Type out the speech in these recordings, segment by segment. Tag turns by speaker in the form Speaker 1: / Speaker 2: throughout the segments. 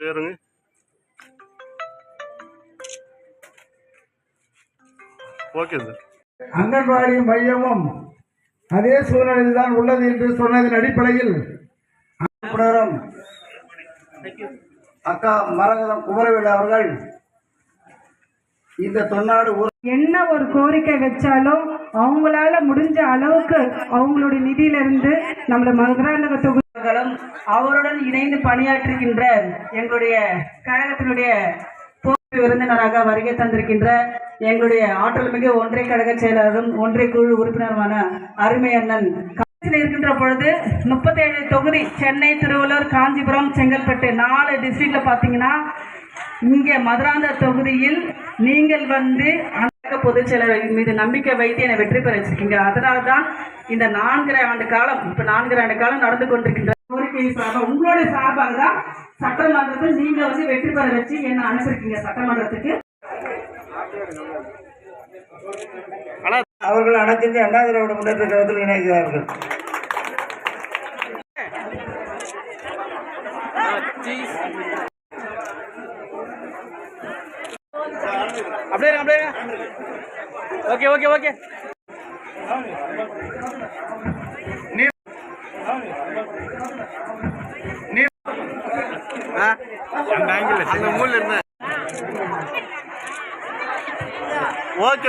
Speaker 1: பேருங்க. Okay sir
Speaker 2: anganwadi மையமும் அதே சூழ்நிலையில் தான் உள்ளது என்று சொன்னதன் அடிப்படையில் அக்கா மரகதம் குமரவேலு அவர்கள் இந்த தொன்னாடு
Speaker 3: என்ன ஒரு கோரிக்கை வச்சாலும் அவங்களால முடிஞ்ச அளவுக்கு அவங்களுடைய நிதியிலிருந்து நம்மள மதுராந்தக தொகுதிகளும் அவருடன் இணைந்து பணியாற்றுகின்ற எங்களுடைய கழகத்தினுடைய போர் விருந்தினராக வருகை தந்திருக்கின்ற எங்களுடைய ஆற்றல் மிக ஒன்றிய கழக செயலாளரும் ஒன்றிய குழு உறுப்பினருமான அருமை அண்ணன். இருக்கின்ற பொழுது முப்பத்தேழு தொகுதி சென்னை திருவள்ளூர் காஞ்சிபுரம் செங்கல்பட்டு நாலு டிஸ்ட்ரிக்ட்ல பார்த்தீங்கன்னா இங்கே மதுராந்த தொகுதியில் நீங்கள் வந்து அண்ணக பொதுச் செயலர் மீது நம்பிக்கை வைத்து என்னை வெற்றி பெற வச்சிருக்கீங்க. அதனால தான் இந்த நான்கரை ஆண்டு காலம் இப்போ நான்கரை ஆண்டு காலம் நடந்து கொண்டிருக்கின்ற கோரிக்கை சார்பாக உங்களுடைய சார்பாக தான் சட்டமன்றத்தில் நீங்கள் வந்து வெற்றி பெற வச்சு என்ன அனுப்பியிருக்கீங்க சட்டமன்றத்துக்கு.
Speaker 2: அவர்கள் அனைத்து இந்திய அண்ணா திராவிட முன்னேற்ற கழகத்தில் இணைகிறார்கள்.
Speaker 4: அப்படியே ஓகே ஓகே ஓகே.
Speaker 1: அந்த ஆங்கிள் அந்த மூலையில் இருந்தேன். ஓகே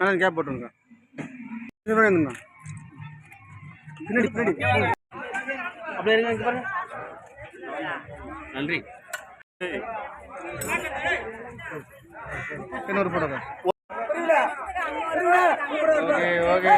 Speaker 1: ஆனால் கேப் போட்டுருங்க பின்னாடி. பின்னாடி
Speaker 4: அப்படியே இருங்க பாருங்க நன்றி
Speaker 1: இன்னொரு போட்டோ ஓகே ஓகே